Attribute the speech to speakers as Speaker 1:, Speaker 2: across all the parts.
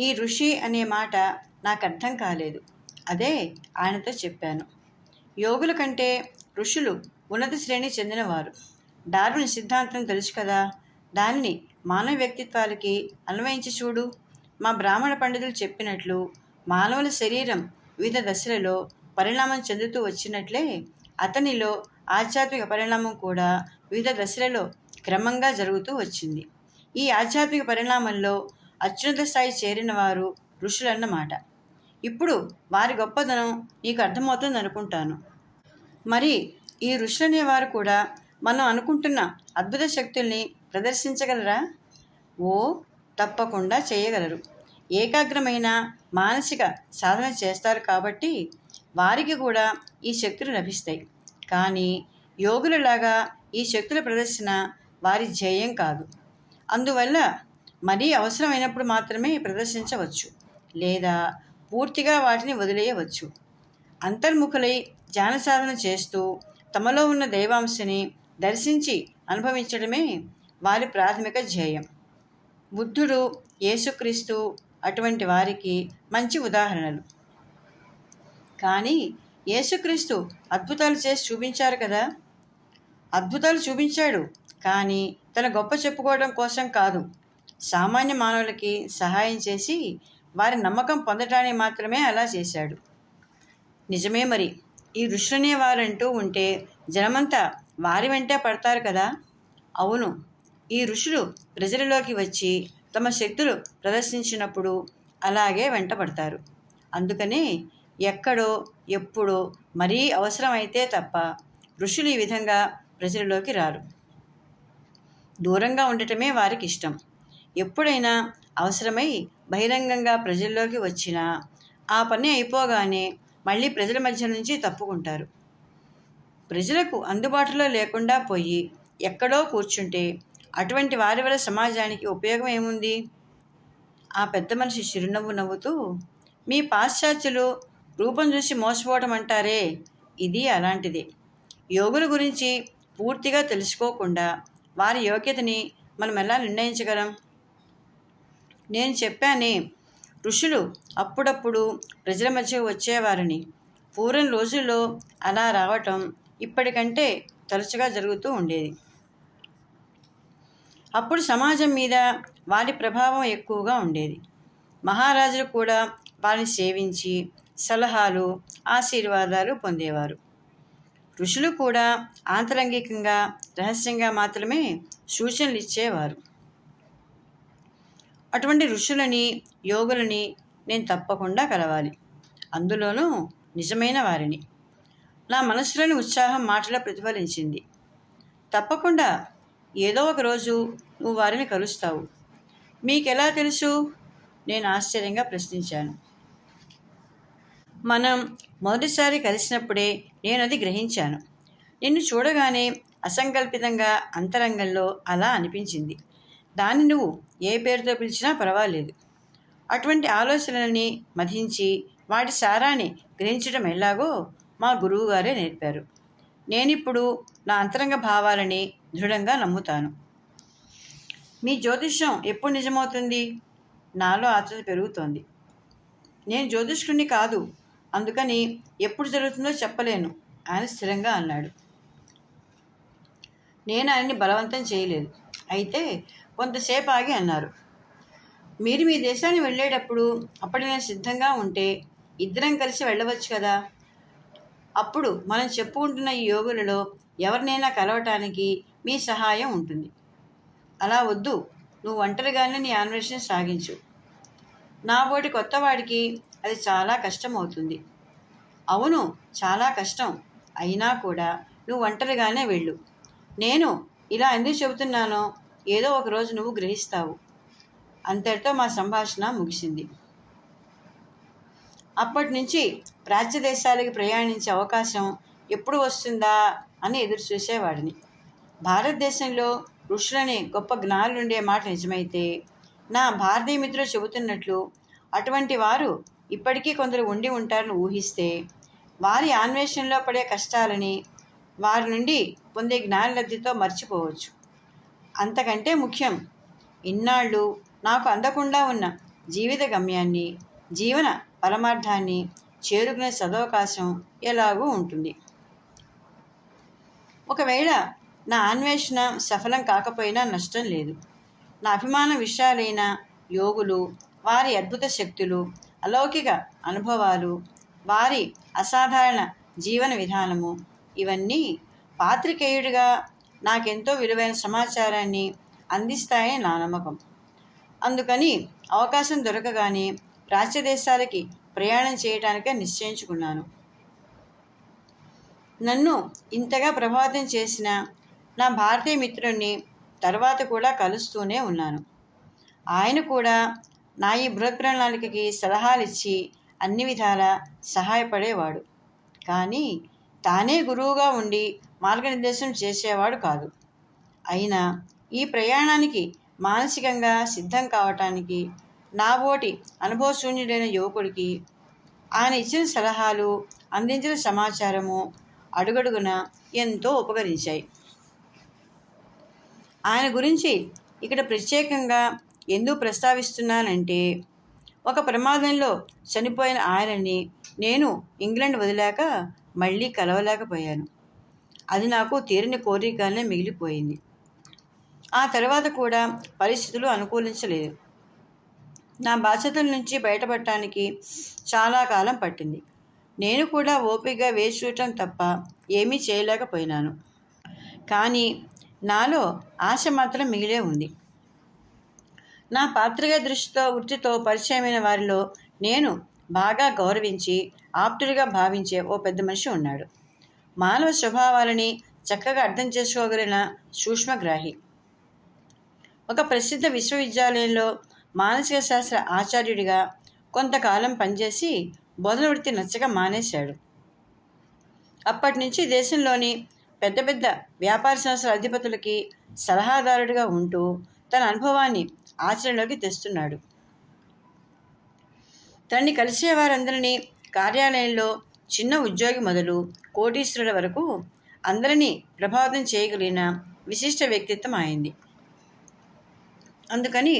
Speaker 1: ఈ ఋషి అనే మాట నాకు అర్థం కాలేదు. అదే ఆయనతో చెప్పాను. యోగుల కంటే ఋషులు ఉన్నత శ్రేణి చెందినవారు. డార్విన్ సిద్ధాంతం తెలుసు కదా? దానిని మానవ వ్యక్తిత్వాలకి అన్వయించి చూడు. మా బ్రాహ్మణ పండితులు చెప్పినట్లు మానవుల శరీరం వివిధ దశలలో పరిణామం చెందుతూ వచ్చినట్లే అతనిలో ఆధ్యాత్మిక పరిణామం కూడా వివిధ దశలలో క్రమంగా జరుగుతూ వచ్చింది. ఈ ఆధ్యాత్మిక పరిణామంలో అత్యున్నత స్థాయి చేరిన వారు ఋషులన్నమాట. ఇప్పుడు వారి గొప్పదనం నీకు అర్థమవుతుంది అనుకుంటాను. మరి ఈ ఋషులు అనేవారు కూడా మనం అనుకుంటున్న అద్భుత శక్తుల్ని ప్రదర్శించగలరా? ఓ తప్పకుండా చేయగలరు. ఏకాగ్రమైన మానసిక సాధన చేస్తారు కాబట్టి వారికి కూడా ఈ శక్తులు లభిస్తాయి. కానీ యోగులలాగా ఈ శక్తుల ప్రదర్శన వారి ధ్యేయం కాదు. అందువల్ల మరీ అవసరమైనప్పుడు మాత్రమే ప్రదర్శించవచ్చు లేదా పూర్తిగా వాటిని వదిలేయవచ్చు. అంతర్ముఖులై ధ్యాన సాధన చేస్తూ తమలో ఉన్న దైవాంశని దర్శించి అనుభవించడమే వారి ప్రాథమిక ధ్యేయం. బుద్ధుడు యేసుక్రీస్తు అటువంటి వారికి మంచి ఉదాహరణలు. కానీ యేసుక్రీస్తు అద్భుతాలు చేసి చూపించారు కదా? అద్భుతాలు చూపించాడు కానీ తన గొప్ప చెప్పుకోవడం కోసం కాదు. సామాన్య మానవులకి సహాయం చేసి వారి నమ్మకం పొందటానికి మాత్రమే అలా చేశాడు. నిజమే మరి. ఈ ఋషులనే వారంటూ ఉంటే జనమంతా వారి వెంటే పడతారు కదా? అవును. ఈ ఋషులు ప్రజలలోకి వచ్చి తమ శక్తులు ప్రదర్శించినప్పుడు అలాగే వెంటపడతారు అందుకనే ఎక్కడో ఎప్పుడో మరీ అవసరమైతే తప్ప ఋషులు ఈ విధంగా ప్రజలలోకి రారు. దూరంగా ఉండటమే వారికి ఇష్టం. ఎప్పుడైనా అవసరమై బహిరంగంగా ప్రజల్లోకి వచ్చినా ఆ పని అయిపోగానే మళ్ళీ ప్రజల మధ్య నుంచి తప్పుకుంటారు. ప్రజలకు అందుబాటులో లేకుండా పోయి ఎక్కడో కూర్చుంటే అటువంటి వారి వల్ల సమాజానికి ఉపయోగం ఏముంది? ఆ పెద్ద మనిషి చిరునవ్వు నవ్వుతూ మీ పాశ్చాత్యులు రూపం చూసి మోసపోవటం అంటారే? ఇది అలాంటిది. యోగుల గురించి పూర్తిగా తెలుసుకోకుండా వారి యోగ్యతని మనం ఎలా నిర్ణయించగలం? నేను చెప్పానే ఋషులు అప్పుడప్పుడు ప్రజల మధ్యకు వచ్చేవారని. పూర్వం రోజుల్లో అలా రావటం ఇప్పటికంటే తరచుగా జరుగుతూ ఉండేది. అప్పుడు సమాజం మీద వారి ప్రభావం ఎక్కువగా ఉండేది. మహారాజులు కూడా వారిని సేవించి సలహాలు ఆశీర్వాదాలు పొందేవారు. ఋషులు కూడా ఆంతరంగికంగా రహస్యంగా మాత్రమే సూచనలు ఇచ్చేవారు. అటువంటి ఋషులని యోగులని నేను తప్పకుండా కలవాలి. అందులోనూ నిజమైన వారిని. నా మనసులోని ఉత్సాహం మాటలో ప్రతిఫలించింది. తప్పకుండా ఏదో ఒక రోజు నువ్వు వారిని కలుస్తావు. మీకెలా తెలుసు? నేను ఆశ్చర్యంగా ప్రశ్నించాను. మనం మొదటిసారి కలిసినప్పుడే నేను అది గ్రహించాను. నిన్ను చూడగానే అసంకల్పితంగా అంతరంగంలో అలా అనిపించింది. దాన్ని నువ్వు ఏ పేరుతో పిలిచినా పర్వాలేదు. అటువంటి ఆలోచనలని మధించి వాటి సారాన్ని గ్రహించడం ఎలాగో మా గురువుగారే నేర్పారు. నేనిప్పుడు నా అంతరంగ భావాలని దృఢంగా నమ్ముతాను. మీ జ్యోతిష్యం ఎప్పుడు నిజమవుతుంది? నాలో ఆతృత పెరుగుతోంది. నేను జ్యోతిష్కుడిని కాదు అందుకని ఎప్పుడు జరుగుతుందో చెప్పలేను ఆయన స్థిరంగా అన్నాడు. నేను ఆయన్ని బలవంతం చేయలేదు. అయితే కొంతసేపు ఆగి అన్నారు. మీరు మీ దేశాన్ని వెళ్ళేటప్పుడు అప్పటి నేను సిద్ధంగా ఉంటే ఇద్దరం కలిసి వెళ్ళవచ్చు కదా? అప్పుడు మనం చెప్పుకుంటున్న ఈ యోగులలో ఎవరినైనా కలవటానికి మీ సహాయం ఉంటుంది. అలా వద్దు. నువ్వు ఒంటరిగానే నీ అన్వేషణ సాగించు. నా బోటి కొత్తవాడికి అది చాలా కష్టం అవుతుంది అవును చాలా కష్టం. అయినా కూడా నువ్వు ఒంటరిగానే వెళ్ళు. నేను ఇలా ఎందుకు చెబుతున్నానో ఏదో ఒక రోజు నువ్వు గ్రహిస్తావు. అంతటితో మా సంభాషణ ముగిసింది. అప్పటి నుంచి ప్రాచ్య దేశాలకి ప్రయాణించే అవకాశం ఎప్పుడు వస్తుందా అని ఎదురు చూసేవాడిని భారతదేశంలో ఋషులని గొప్ప జ్ఞానులు ఉండే మాట నిజమైతే నా భారతీయ మిత్రులు చెబుతున్నట్లు అటువంటి వారు ఇప్పటికీ కొందరు ఉండి ఉంటారని ఊహిస్తే వారి అన్వేషణలో పడే కష్టాలని వారి నుండి పొందే జ్ఞానలబ్ధితో మర్చిపోవచ్చు. అంతకంటే ముఖ్యం. ఇన్నాళ్ళు నాకు అందకుండా ఉన్న జీవిత గమ్యాన్ని జీవన పరమార్థాన్ని చేరుకునే సదవకాశం ఎలాగూ ఉంటుంది. ఒకవేళ నా అన్వేషణ సఫలం కాకపోయినా నష్టం లేదు. నా అభిమాన విషయాలైన యోగులు వారి అద్భుత శక్తులు అలౌకిక అనుభవాలు వారి అసాధారణ జీవన విధానము ఇవన్నీ పాత్రికేయుడిగా నాకెంతో విలువైన సమాచారాన్ని అందిస్తాయని నా నమ్మకం. అందుకని అవకాశం దొరకగానే ప్రాచ్య దేశాలకి ప్రయాణం చేయడానికే నిశ్చయించుకున్నాను. నన్ను ఇంతగా ప్రభావితం చేసిన నా భారతీయ మిత్రుణ్ణి తర్వాత కూడా కలుస్తూనే ఉన్నాను. ఆయన కూడా నా ఈ బృహత్ ప్రణాళికకి సలహాలు ఇచ్చి అన్ని విధాల సహాయపడేవాడు. కానీ తానే గురువుగా ఉండి మార్గనిర్దేశం చేసేవాడు కాదు. అయినా ఈ ప్రయాణానికి మానసికంగా సిద్ధం కావటానికి నా ఓటి అనుభవశూన్యుడైన యువకుడికి ఆయన ఇచ్చిన సలహాలు అందించిన సమాచారము అడుగడుగున ఎంతో ఉపకరించాయి. ఆయన గురించి ఇక్కడ ప్రత్యేకంగా ఎందుకు ప్రస్తావిస్తున్నానంటే ఒక ప్రమాదంలో చనిపోయిన ఆయనని నేను ఇంగ్లాండ్ వదిలాక మళ్ళీ కలవలేకపోయాను. అది నాకు తీరని కోరికగానే మిగిలిపోయింది. ఆ తర్వాత కూడా పరిస్థితులు అనుకూలించలేదు. నా బాధ్యతల నుంచి బయటపడటానికి చాలా కాలం పట్టింది. నేను కూడా ఓపికగా వేచి చూడటం తప్ప ఏమీ చేయలేకపోయినాను. కానీ నాలో ఆశ మాత్రం మిగిలే ఉంది. నా పాత్రిక దృష్టితో వృత్తితో పరిచయమైన వారిలో నేను బాగా గౌరవించి ఆప్తుడిగా భావించే ఓ పెద్ద మనిషి ఉన్నాడు. మానవ స్వభావాలని చక్కగా అర్థం చేసుకోగలిగిన సూక్ష్మగ్రాహి. ఒక ప్రసిద్ధ విశ్వవిద్యాలయంలో మానసిక శాస్త్ర ఆచార్యుడిగా కొంతకాలం పనిచేసి బోధన వృత్తి నచ్చక మానేశాడు. అప్పటి నుంచి దేశంలోని పెద్ద పెద్ద వ్యాపార సంస్థల అధిపతులకి సలహాదారుడిగా ఉంటూ తన అనుభవాన్ని ఆచరణలోకి తెస్తున్నాడు. తనని కలిసే వారందరినీ కార్యాలయంలో చిన్న ఉద్యోగి మొదలు కోటీశ్వరుల వరకు అందరినీ ప్రభావితం చేయగలిగిన విశిష్ట వ్యక్తిత్వం అయింది అందుకని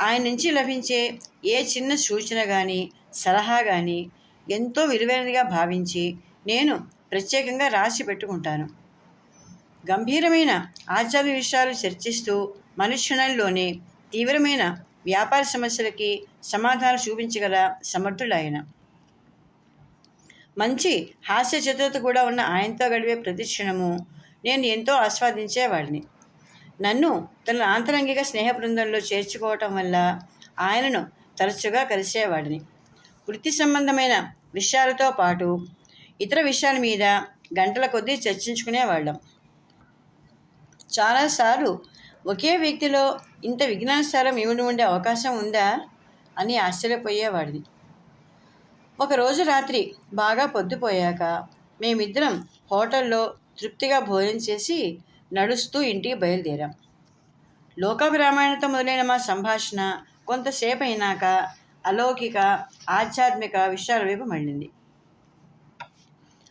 Speaker 1: ఆయన నుంచి లభించే ఏ చిన్న సూచన కానీ సలహా కానీ ఎంతో విలువైనదిగా భావించి నేను ప్రత్యేకంగా రాసి పెట్టుకుంటాను. గంభీరమైన ఆచార్య విషయాలు చర్చిస్తూ మనుష్యునంలోనే తీవ్రమైన వ్యాపార సమస్యలకి సమాధానం చూపించగల సమర్థుడాయన మంచి హాస్య చతురత కూడా ఉన్న ఆయనతో గడిపే ప్రతి క్షణము నేను ఎంతో ఆస్వాదించేవాడిని. నన్ను తన ఆంతరంగిక స్నేహ బృందంలో చేర్చుకోవటం వల్ల ఆయనను తరచుగా కలిసేవాడిని. వృత్తి సంబంధమైన విషయాలతో పాటు ఇతర విషయాల మీద గంటల కొద్దీ చర్చించుకునేవాళ్ళం. చాలాసార్లు ఒకే వ్యక్తిలో ఇంత విజ్ఞానసారం ఇమిడి ఉండే అవకాశం ఉందా అని ఆశ్చర్యపోయేవాడిని. ఒకరోజు రాత్రి బాగా పొద్దుపోయాక మేమిద్దరం హోటల్లో తృప్తిగా భోజనం చేసి నడుస్తూ ఇంటికి బయలుదేరాం. లోకాభిరామాయణతో మొదలైన మా సంభాషణ కొంతసేపు అయినాక అలౌకిక ఆధ్యాత్మిక విషయాల వైపు మళ్ళింది.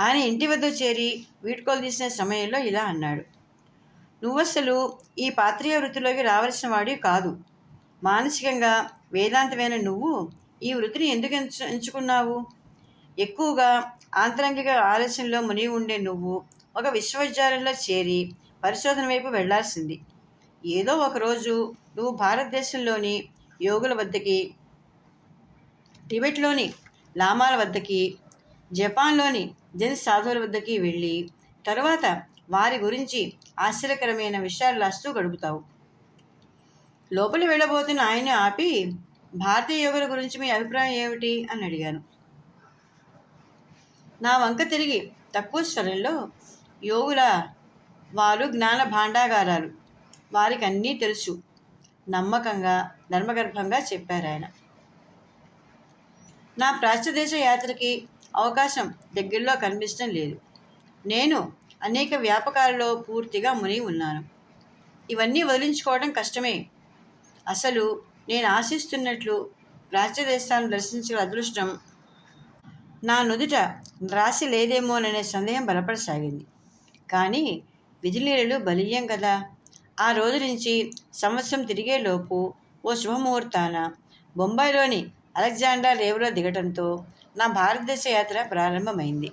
Speaker 1: ఆయన ఇంటి వద్ద చేరి వీడ్కోలు తీసిన సమయంలో ఇలా అన్నాడు. నువ్వసలు ఈ పాత్రీయ వృత్తిలోకి రావలసిన వాడివి కాదు. మానసికంగా వేదాంతమైన నువ్వు ఈ వృత్తిని ఎందుకు ఎంచు ఎంచుకున్నావు? ఎక్కువగా ఆంతరంగిక ఆలోచనలో మునిగి ఉండే నువ్వు ఒక విశ్వవిద్యాలయంలో చేరి పరిశోధన వైపు వెళ్ళాల్సింది. ఏదో ఒకరోజు నువ్వు భారతదేశంలోని యోగుల వద్దకి టిబెట్లోని లామాల వద్దకి జపాన్లోని జన్ సాధువుల వద్దకి వెళ్ళి తరువాత వారి గురించి ఆశ్చర్యకరమైన విషయాలు రాస్తూ గడుపుతావు. లోపలి వెళ్ళబోతున్న ఆయన ఆపి భారతీయ యోగుల గురించి మీ అభిప్రాయం ఏమిటి? అని అడిగాను. నా వంక తిరిగి తక్కువ స్వరంలో యోగుల వారు జ్ఞాన భాండాగారాలు. వారికి అన్నీ తెలుసు. నమ్మకంగా ధర్మగర్భంగా చెప్పారు ఆయన. నా ప్రాచ్యదేశ యాత్రకి అవకాశం దగ్గరలో కనిపించడం లేదు. నేను అనేక వ్యాపకాలలో పూర్తిగా మునిగి ఉన్నాను. ఇవన్నీ వదిలించుకోవడం కష్టమే. అసలు నేను ఆశిస్తున్నట్లు ప్రాచ్యదేశాలను దర్శించగల అదృష్టం నా నుదుట రాసి లేదేమోననే సందేహం బలపడసాగింది. కానీ విధిలీలలు బలీయం కదా. ఆ రోజు నుంచి సంవత్సరం తిరిగేలోపు ఓ శుభముహూర్తాన బొంబాయిలోని అలెగ్జాండర్ రేవులో దిగటంతో నా భారతదేశ యాత్ర ప్రారంభమైంది.